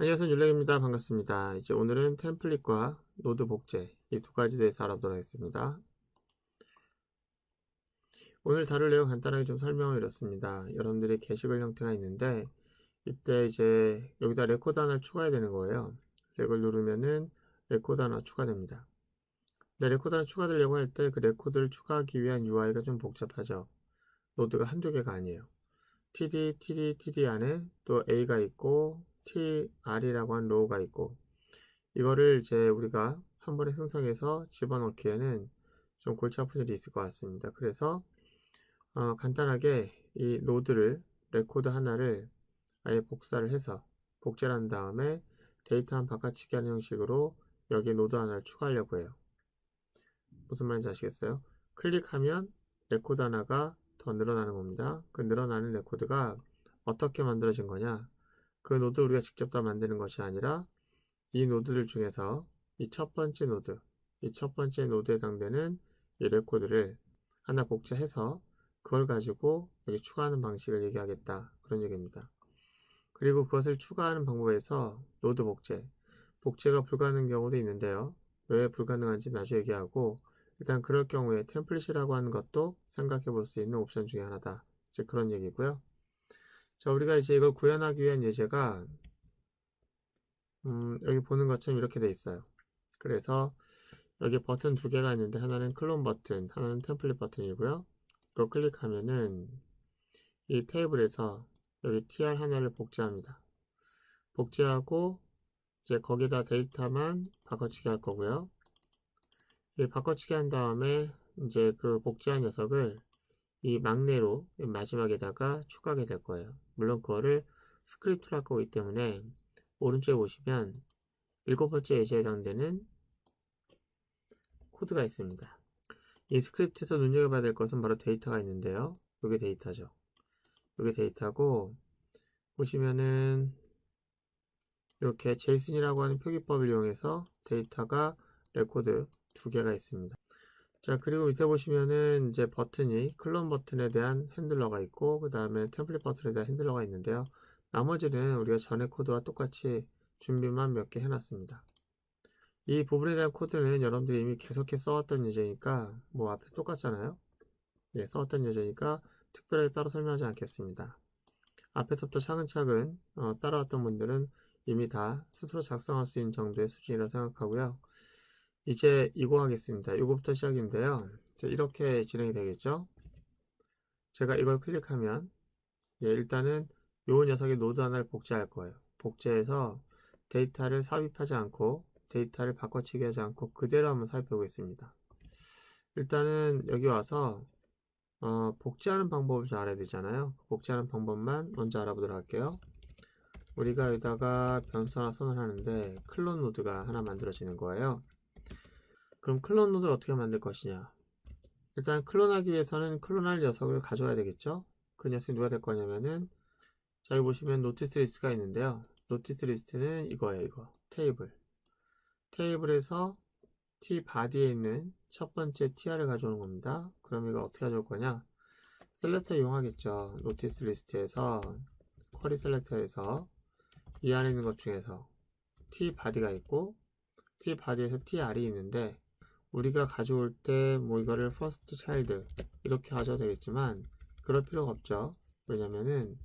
안녕하세요 율렉입니다. 반갑습니다. 이제 오늘은 템플릿과 노드 복제 이 두 가지 대해서 알아보도록 하겠습니다. 오늘 다룰 내용 간단하게 좀 설명을 드렸습니다. 여러분들이 게시글 형태가 있는데 이때 이제 여기다 레코드 하나를 추가해야 되는 거예요. 이걸 누르면은 레코드 하나 추가됩니다. 근데 레코드 하나 추가되려고 할 때 그 레코드를 추가하기 위한 UI가 좀 복잡하죠. 노드가 한두 개가 아니에요. td, td, td 안에 또 a가 있고 tr이라고 한 로우가 있고 이거를 이제 우리가 한 번에 생성해서 집어넣기에는 좀 골치 아픈 일이 있을 것 같습니다. 그래서 어, 간단하게 이 노드를 레코드 하나를 아예 복사를 해서 복제를 한 다음에 데이터 한 바꿔치기 하는 형식으로 여기에 노드 하나를 추가하려고 해요. 무슨 말인지 아시겠어요? 클릭하면 레코드 하나가 더 늘어나는 겁니다. 그 늘어나는 레코드가 어떻게 만들어진 거냐? 그 노드 우리가 직접 다 만드는 것이 아니라 이 노드들 중에서 이 첫 번째 노드, 이 첫 번째 노드에 해당되는 이 레코드를 하나 복제해서 그걸 가지고 여기 추가하는 방식을 얘기하겠다. 그런 얘기입니다. 그리고 그것을 추가하는 방법에서 노드 복제, 복제가 불가능한 경우도 있는데요. 왜 불가능한지 나중에 얘기하고 일단 그럴 경우에 템플릿이라고 하는 것도 생각해 볼 수 있는 옵션 중에 하나다. 이제 그런 얘기고요. 자, 우리가 이제 이걸 구현하기 위한 예제가 음, 여기 보는 것처럼 이렇게 돼 있어요. 그래서 여기 버튼 두 개가 있는데 하나는 클론 버튼, 하나는 템플릿 버튼이고요. 이거 클릭하면은 이 테이블에서 여기 tr 하나를 복제합니다. 복제하고 이제 거기다 데이터만 바꿔치기 할 거고요. 이 바꿔치기 한 다음에 이제 그 복제한 녀석을 이 막내로 마지막에다가 추가하게 될 거예요. 물론 그거를 스크립트로 할 거기 때문에 오른쪽에 보시면 일곱 번째 예제에 해당되는 코드가 있습니다. 이 스크립트에서 눈여겨봐야 될 것은 바로 데이터가 있는데요. 이게 데이터죠. 이게 데이터고 보시면은 이렇게 제이슨이라고 하는 표기법을 이용해서 데이터가 레코드 두 개가 있습니다. 자 그리고 밑에 보시면은 이제 버튼이 클론 버튼에 대한 핸들러가 있고 그 다음에 템플릿 버튼에 대한 핸들러가 있는데요. 나머지는 우리가 전에 코드와 똑같이 준비만 몇 개 해놨습니다. 이 부분에 대한 코드는 여러분들이 이미 계속해서 써왔던 예제니까 뭐 앞에 똑같잖아요. 예, 써왔던 예제니까 특별하게 따로 설명하지 않겠습니다. 앞에서부터 차근차근 어, 따라왔던 분들은 이미 다 스스로 작성할 수 있는 정도의 수준이라 고 생각하고요 이제 이거 하겠습니다. 이거부터 시작인데요. 이렇게 진행이 되겠죠. 제가 이걸 클릭하면 예, 일단은 요 녀석의 노드 하나를 복제할 거예요. 복제해서 데이터를 삽입하지 않고 데이터를 바꿔치기 하지 않고 그대로 한번 살펴보겠습니다. 일단은 여기 와서 어, 복제하는 방법을 좀 알아야 되잖아요. 그 복제하는 방법만 먼저 알아보도록 할게요. 우리가 여기다가 변수 하나 선언하는데 클론 노드가 하나 만들어지는 거예요. 그럼 클론 노드를 어떻게 만들 것이냐? 일단 클론하기 위해서는 클론할 녀석을 가져와야 되겠죠? 그 녀석이 누가 될 거냐면은 자 여기 보시면 노티스 리스트가 있는데요. 노티스 리스트는 이거예요 이거. 테이블 테이블에서 t 바디에 있는 첫 번째 tr을 가져오는 겁니다. 그럼 이걸 어떻게 가져올 거냐? 셀렉터 이용하겠죠 노티스 리스트에서. 쿼리 셀렉터에서. 이 안에 있는 것 중에서 t 바디가 있고 t 바디에서 tr이 있는데 우리가 가져올 때 뭐 이거를 first child 이렇게 가져도 되겠지만 그럴 필요가 없죠. 왜냐면은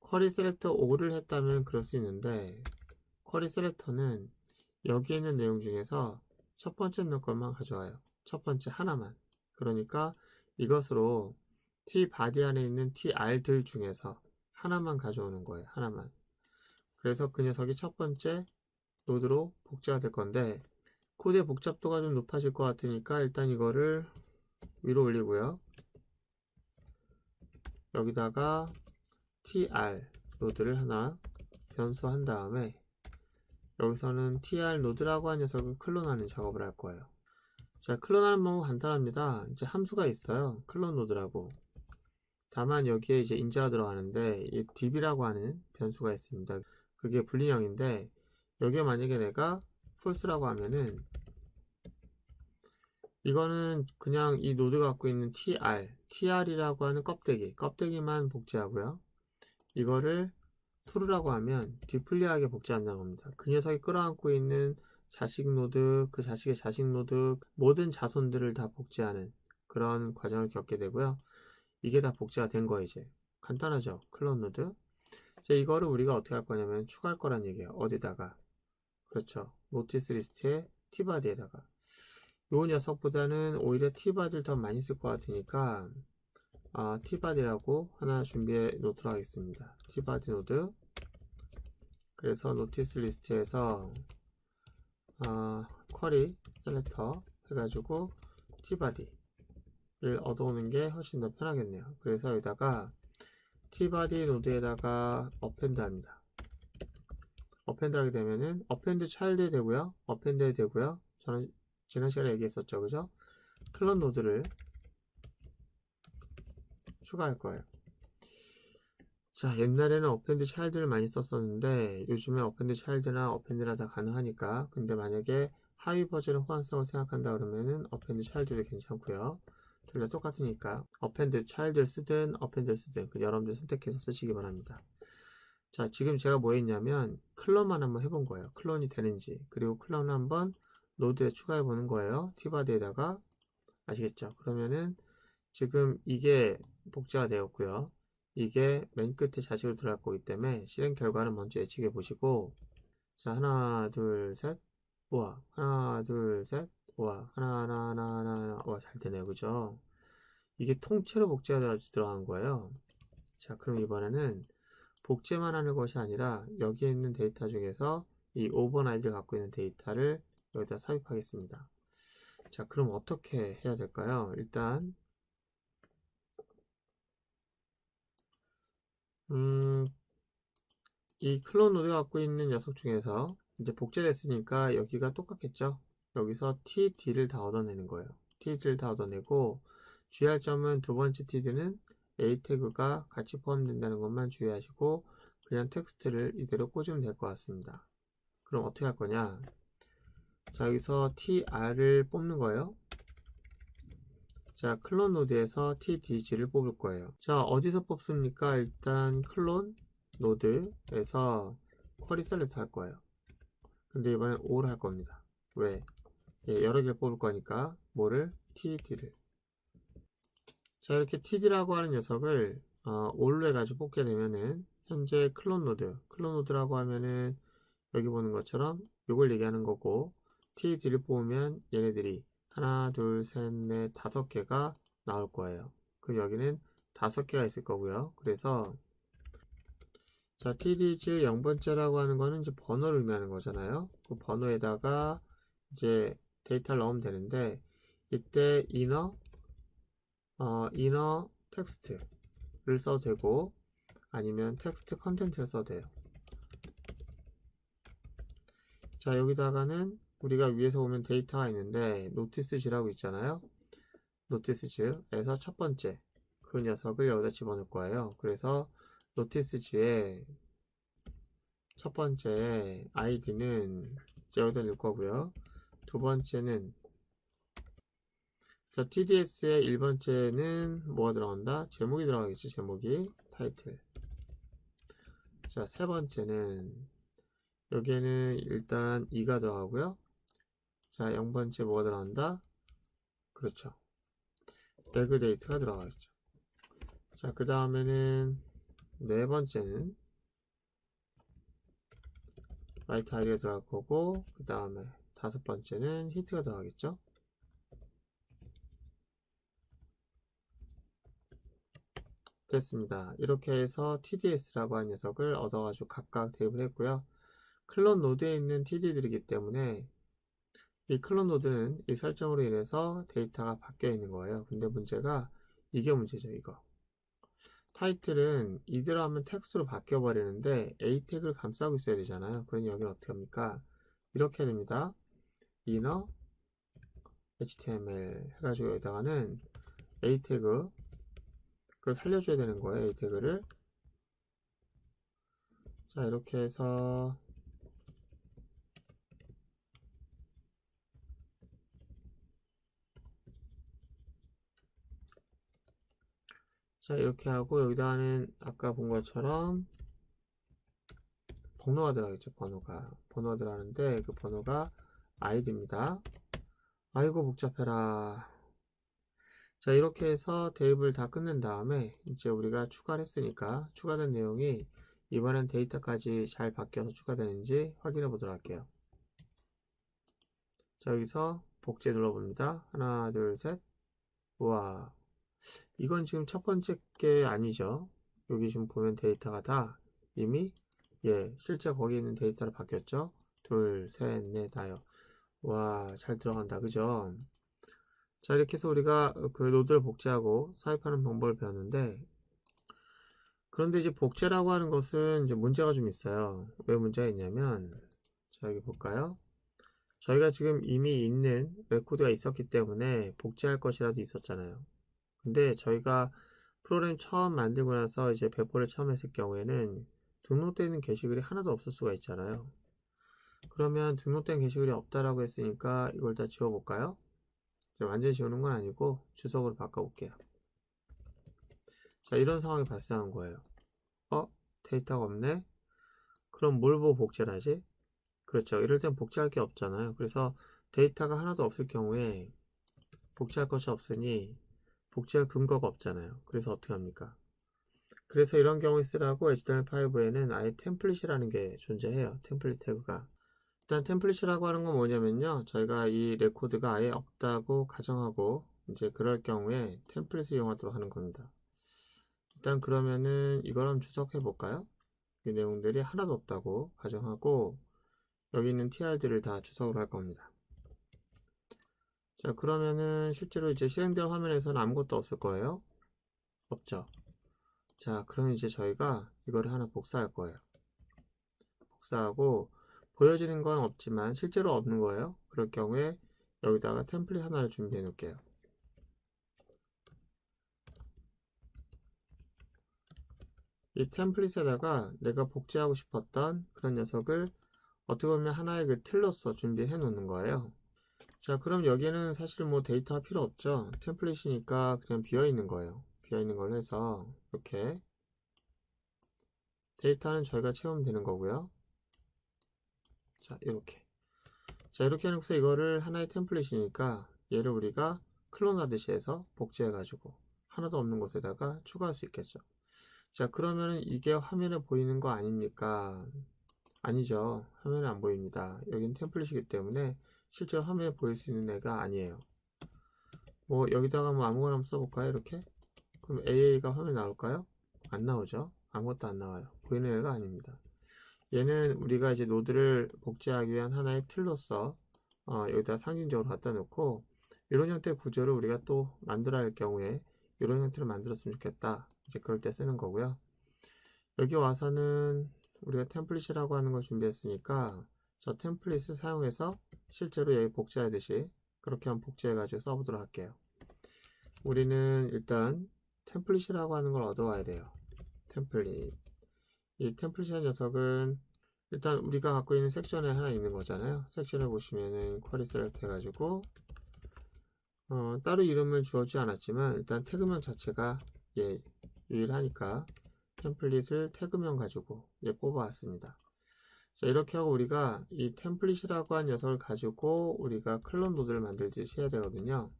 쿼리 셀렉터 5를 했다면 그럴 수 있는데 쿼리 셀렉터는 여기 있는 내용 중에서 첫 번째 넣을 것만 가져와요. 첫 번째 하나만. 그러니까 이것으로 t 바디 안에 있는 tr들 중에서 하나만 가져오는 거예요. 하나만. 그래서 그 녀석이 첫 번째 노드로 복제가 될 건데 코드의 복잡도가 좀 높아질 것 같으니까 일단 이거를 위로 올리고요. 여기다가 tr 노드를 하나 변수한 다음에 여기서는 tr 노드라고 한 녀석을 클론하는 작업을 할 거예요. 자, 클론하는 방법 간단합니다. 이제 함수가 있어요. 클론 노드라고. 다만 여기에 이제 인자가 들어가는데 이 db라고 하는 변수가 있습니다. 그게 불리형인데 여기에 만약에 내가 false라고 하면은 이거는 그냥 이 노드가 갖고 있는 tr, tr이라고 하는 껍데기, 껍데기만 복제하고요. 이거를 true라고 하면 디플리하게 복제한다는 겁니다. 그 녀석이 끌어안고 있는 자식 노드, 그 자식의 자식 노드, 모든 자손들을 다 복제하는 그런 과정을 겪게 되고요. 이게 다 복제가 된 거예요, 이제. 간단하죠? 클론 노드. 이제 이거를 우리가 어떻게 할 거냐면 추가할 거란 얘기예요. 어디다가? 그렇죠. 노티스 리스트에 티바디에다가. 요 녀석보다는 오히려 티바디를 더 많이 쓸 것 같으니까 아, 티바디라고 하나 준비해 놓도록 하겠습니다. 티바디 노드. 그래서 노티스 리스트에서 아, 쿼리 셀렉터 해가지고 티바디를 얻어오는 게 훨씬 더 편하겠네요. 그래서 여기다가 티바디 노드에다가 어펜드 합니다. 어펜드 하게 되면은 어펜드 차일드 되고요. 어펜드 되고요. 저는 지난 시간에 얘기했었죠. 그죠? 클론 노드를 추가할 거예요. 자, 옛날에는 어펜드 차일드를 많이 썼었는데 요즘에 어펜드 차일드나 어펜드나 다 가능하니까 근데 만약에 하위 버전의 호환성을 생각한다 그러면은 어펜드 차일드도 괜찮고요. 둘 다 똑같으니까 어펜드 차일드를 쓰든 어펜드를 쓰든 그 여러분들 선택해서 쓰시기 바랍니다. 자, 지금 제가 뭐 했냐면 클론만 한번 해본 거예요. 클론이 되는지. 그리고 클론을 한번 노드에 추가해 보는 거예요. 티바드에다가. 아시겠죠? 그러면은 지금 이게 복제가 되었고요. 이게 맨 끝에 자식으로 들어갈 거기 때문에 실행 결과는 먼저 예측해 보시고. 자 하나 둘셋. 우와. 하나 둘셋. 우와. 하나 하나 하나 하나. 우와 잘 되네요. 그죠? 이게 통째로 복제가 들어간 거예요. 자 그럼 이번에는 복제만 하는 것이 아니라 여기에 있는 데이터 중에서 이 오버나이드를 갖고 있는 데이터를 여기다 삽입하겠습니다 자 그럼 어떻게 해야 될까요 일단 음, 이 클론 노드가 갖고 있는 녀석 중에서 이제 복제됐으니까 여기가 똑같겠죠? 여기서 TD를 다 얻어내는 거예요. TD를 다 얻어내고 주의할 점은 두 번째 TD는 A 태그가 같이 포함된다는 것만 주의하시고 그냥 텍스트를 이대로 꽂으면 될 것 같습니다. 그럼 어떻게 할 거냐? 자, 여기서 TR을 뽑는 거예요. 자, 클론 노드에서 TDG를 뽑을 거예요. 자, 어디서 뽑습니까? 일단 클론 노드에서 쿼리 셀렉트 할 거예요. 근데 이번엔 all 할 겁니다. 왜? 예, 여러 개를 뽑을 거니까 뭐를? TD를. 자, 이렇게 TD라고 하는 녀석을 어, all로 해가지고 뽑게 되면은 현재 클론 노드, 클론 노드라고 하면은 여기 보는 것처럼 이걸 얘기하는 거고 TD를 뽑으면 얘네들이 하나, 둘, 셋, 넷, 다섯 개가 나올 거예요. 그럼 여기는 다섯 개가 있을 거고요. 그래서 자, TD즈 0번째라고 하는 거는 이제 번호를 의미하는 거잖아요. 그 번호에다가 이제 데이터를 넣으면 되는데 이때 inner 어, inner 텍스트를 써도 되고 아니면 텍스트 컨텐츠를 써도 돼요. 자, 여기다가는 우리가 위에서 보면 데이터가 있는데 노티스지라고 있잖아요. 노티스즈에서 첫 번째 그 녀석을 여기다 집어넣을 거예요. 그래서 노티스지의 첫 번째 아이디는 여기다 넣을 거고요. 두 번째는 자 TDS의 1번째는 뭐가 들어간다? 제목이 들어가겠죠. 제목이 타이틀 자 세 번째는 여기에는 일단 2가 들어가고요. 자, 0번째 뭐가 들어간다? 그렇죠. 레그 데이트가 들어가겠죠. 자, 그 다음에는 네 번째는 라이트 아이디가 들어갈 거고, 그 다음에 다섯 번째는 히트가 들어가겠죠. 됐습니다. 이렇게 해서 TDS라고 하는 녀석을 얻어가지고 각각 대입을 했고요. 클론 노드에 있는 TD들이기 때문에 이 클론 노드는 이 설정으로 인해서 데이터가 바뀌어 있는 거예요. 근데 문제가 이게 문제죠, 이거. 타이틀은 이대로 하면 텍스트로 바뀌어 버리는데 A 태그를 감싸고 있어야 되잖아요. 그러니 여기는 어떻게 합니까? 이렇게 됩니다. inner html 해가지고 여기다가는 A 태그 그걸 살려줘야 되는 거예요. A 태그를 자 이렇게 해서 자 이렇게 하고 여기다가는 아까 본 것처럼 번호가 들어가겠죠. 번호가 번호가 들어가는데 그 번호가 id입니다. 아이고 복잡해라. 자 이렇게 해서 대입을 다 끝낸 다음에 이제 우리가 추가를 했으니까 추가된 내용이 이번엔 데이터까지 잘 바뀌어서 추가되는지 확인해 보도록 할게요. 자 여기서 복제 눌러봅니다. 하나 둘셋 우와 이건 지금 첫 번째 게 아니죠. 여기 지금 보면 데이터가 다 이미 예 실제 거기 있는 데이터로 바뀌었죠. 둘, 셋, 넷, 다요. 와, 잘 들어간다. 그죠? 자, 이렇게 해서 우리가 그 노드를 복제하고 삽입하는 방법을 배웠는데, 그런데 이제 복제라고 하는 것은 이제 문제가 좀 있어요. 왜 문제가 있냐면, 자, 여기 볼까요? 저희가 지금 이미 있는 레코드가 있었기 때문에 복제할 것이라도 있었잖아요. 근데 저희가 프로그램 처음 만들고 나서 이제 배포를 처음 했을 경우에는 등록되어 있는 게시글이 하나도 없을 수가 있잖아요. 그러면 등록된 게시글이 없다라고 했으니까 이걸 다 지워볼까요? 완전히 지우는 건 아니고 주석으로 바꿔볼게요. 자, 이런 상황이 발생한 거예요. 어? 데이터가 없네? 그럼 뭘 보고 복제를 하지? 그렇죠. 이럴 땐 복제할 게 없잖아요. 그래서 데이터가 하나도 없을 경우에 복제할 것이 없으니 복제할 근거가 없잖아요. 그래서 어떻게 합니까? 그래서 이런 경우에 쓰라고 HTML5에는 아예 템플릿이라는 게 존재해요. 템플릿 태그가. 일단 템플릿이라고 하는 건 뭐냐면요. 저희가 이 레코드가 아예 없다고 가정하고 이제 그럴 경우에 템플릿을 이용하도록 하는 겁니다. 일단 그러면은 이걸 한번 주석해 볼까요? 이 내용들이 하나도 없다고 가정하고 여기 있는 tr들을 다 주석으로 할 겁니다. 자 그러면은 실제로 이제 실행된 화면에서는 아무것도 없을 거예요. 없죠. 자 그럼 이제 저희가 이거를 하나 복사할 거예요. 복사하고 보여지는 건 없지만 실제로 없는 거예요. 그럴 경우에 여기다가 템플릿 하나를 준비해 놓을게요. 이 템플릿에다가 내가 복제하고 싶었던 그런 녀석을 어떻게 보면 하나의 그 틀로서 준비해 놓는 거예요. 자, 그럼 여기에는 사실 뭐 데이터가 필요 없죠. 템플릿이니까 그냥 비어 있는 거예요. 비어 있는 걸 해서 이렇게 데이터는 저희가 채우면 되는 거고요. 자 이렇게. 자 이렇게 해놓고서 이거를 하나의 템플릿이니까 얘를 우리가 클론 하듯이 해서 복제해 가지고 하나도 없는 곳에다가 추가할 수 있겠죠. 자 그러면은 이게 화면에 보이는 거 아닙니까? 아니죠. 화면에 안 보입니다. 여기는 템플릿이기 때문에 실제로 화면에 보일 수 있는 애가 아니에요. 뭐 여기다가 뭐 아무거나 한번 써볼까요? 이렇게? 그럼 AA가 화면에 나올까요? 안 나오죠. 아무것도 안 나와요. 보이는 애가 아닙니다 얘는 우리가 이제 노드를 복제하기 위한 하나의 틀로서 어, 여기다 상징적으로 갖다 놓고 이런 형태의 구조를 우리가 또 만들어야 할 경우에 이런 형태를 만들었으면 좋겠다. 이제 그럴 때 쓰는 거고요. 여기 와서는 우리가 템플릿이라고 하는 걸 준비했으니까 저 템플릿을 사용해서 실제로 여기 복제하듯이 그렇게 한번 복제해 가지고 써보도록 할게요. 우리는 일단 템플릿이라고 하는 걸 얻어와야 돼요. 템플릿 이 템플릿이라는 녀석은 일단 우리가 갖고 있는 섹션에 하나 있는 거잖아요. 섹션을 보시면은 쿼리 셀렉트 해가지고 어, 따로 이름을 주어지 않았지만 일단 태그명 자체가 예, 유일하니까 템플릿을 태그명 가지고 예, 뽑아왔습니다. 자 이렇게 하고 우리가 이 템플릿이라고 한 녀석을 가지고 우리가 클론 노드를 만들듯이 해야 되거든요.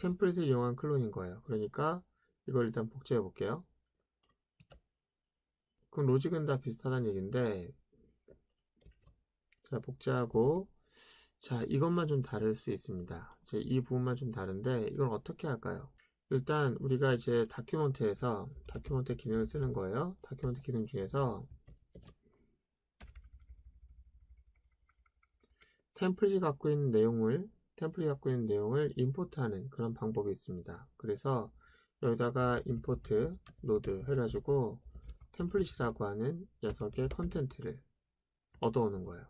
템플릿을 이용한 클론인 거예요. 그러니까 이걸 일단 복제해 볼게요. 그럼 로직은 다 비슷하다는 얘기인데 자 복제하고 자 이것만 좀 다를 수 있습니다. 이 부분만 좀 다른데 이걸 어떻게 할까요? 일단 우리가 이제 다큐먼트에서 다큐먼트 기능을 쓰는 거예요. 다큐먼트 기능 중에서 템플릿이 갖고 있는 내용을 템플릿이 갖고 있는 내용을 임포트하는 그런 방법이 있습니다. 그래서 여기다가 import node 해가지고 템플릿이라고 하는 녀석의 컨텐트를 얻어오는 거예요.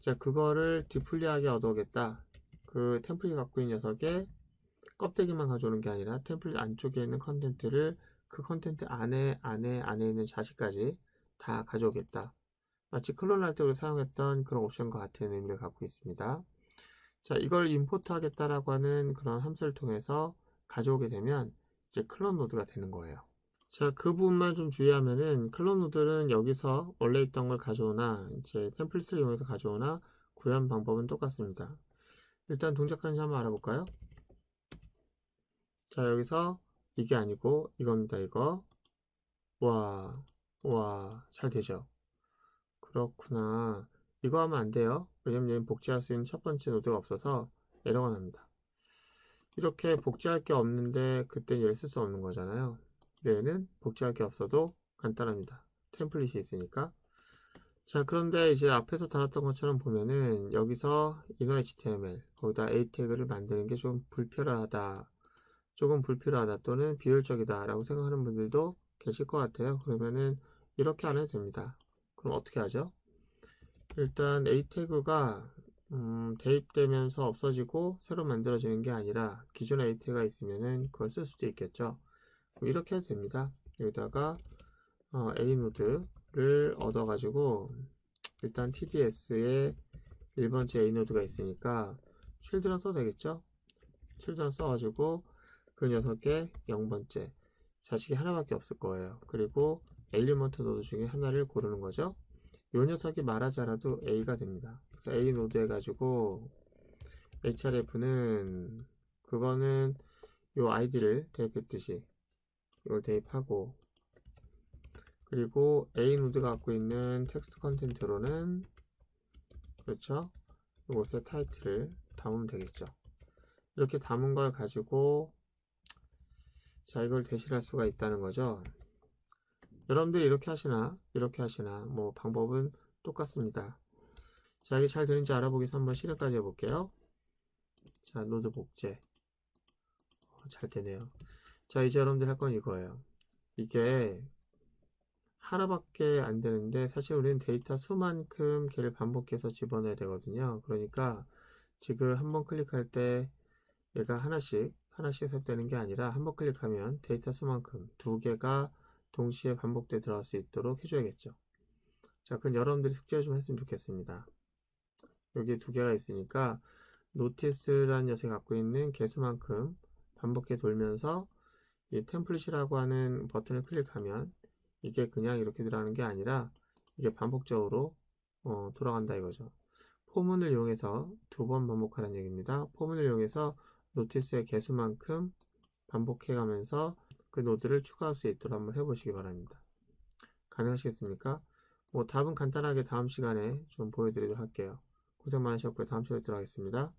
자, 그거를 디플리하게 얻어오겠다. 그 템플릿 갖고 있는 녀석의 껍데기만 가져오는 게 아니라 템플릿 안쪽에 있는 컨텐트를 그 컨텐트 안에, 안에, 안에 있는 자식까지 다 가져오겠다. 마치 클론 할 때 우리 사용했던 그런 옵션과 같은 의미를 갖고 있습니다. 자, 이걸 임포트 하겠다라고 하는 그런 함수를 통해서 가져오게 되면 이제 클론 노드가 되는 거예요. 자, 그 부분만 좀 주의하면은 클론 노드는 여기서 원래 있던 걸 가져오나 이제 템플릿을 이용해서 가져오나 구현 방법은 똑같습니다. 일단 동작하는지 한번 알아볼까요? 자, 여기서 이게 아니고 이겁니다. 이거. 와, 와, 잘 되죠? 그렇구나. 이거 하면 안 돼요. 왜냐면 얘는 복제할 수 있는 첫 번째 노드가 없어서 에러가 납니다. 이렇게 복제할 게 없는데 그때 얘를 쓸 수 없는 거잖아요. 얘는 복제할 게 없어도 간단합니다. 템플릿이 있으니까. 자, 그런데 이제 앞에서 다뤘던 것처럼 보면은 여기서 inner HTML 거기다 a 태그를 만드는 게 좀 불필요하다. 조금 불필요하다 또는 비효율적이다 라고 생각하는 분들도 계실 것 같아요. 그러면은 이렇게 안 해도 됩니다. 그럼 어떻게 하죠? 일단 a 태그가 음, 대입되면서 없어지고 새로 만들어지는 게 아니라 기존에 a 태그가 있으면은 그걸 쓸 수도 있겠죠. 이렇게 해도 됩니다. 여기다가 어, a 노드를 얻어 가지고 일단 tds에 1번째 a 노드가 있으니까 쉴드런 써도 되겠죠? 쉴드런 써가지고 그 녀석의 0번째 자식이 하나밖에 없을 거예요. 그리고 엘리먼트 노드 중에 하나를 고르는 거죠. 이 녀석이 말하지 않아도 A가 됩니다. 그래서 A 노드 해가지고 href는 그거는 요 아이디를 대입했듯이 이걸 대입하고 그리고 A 노드가 갖고 있는 텍스트 컨텐트로는 그렇죠? 이곳에 타이틀을 담으면 되겠죠. 이렇게 담은 걸 가지고 자 이걸 대신할 수가 있다는 거죠. 여러분들이 이렇게 하시나 이렇게 하시나 뭐 방법은 똑같습니다. 자 이게 잘 되는지 알아보기 위해서 한번 실행까지 해볼게요. 자 노드 복제 어, 잘 되네요. 자 이제 여러분들 할 건 이거예요. 이게 하나밖에 안 되는데 사실 우리는 데이터 수만큼 걔를 반복해서 집어넣어야 되거든요. 그러니까 지금 한 번 클릭할 때 얘가 하나씩 하나씩 삽되는 게 아니라 한 번 클릭하면 데이터 수만큼 두 개가 동시에 반복돼 들어갈 수 있도록 해줘야겠죠. 자, 그럼 여러분들이 숙제 좀 했으면 좋겠습니다. 여기 두 개가 있으니까 노티스라는 녀석이 갖고 있는 개수만큼 반복해 돌면서 이 템플릿이라고 하는 버튼을 클릭하면 이게 그냥 이렇게 들어가는 게 아니라 이게 반복적으로 어, 돌아간다 이거죠. 포문을 이용해서 두 번 반복하는 얘기입니다. 포문을 이용해서 노티스의 개수만큼 반복해 가면서 그 노드를 추가할 수 있도록 한번 해보시기 바랍니다. 가능하시겠습니까? 뭐 답은 간단하게 다음 시간에 좀 보여드리도록 할게요. 고생 많으셨고요. 다음 시간에 뵙도록 하겠습니다.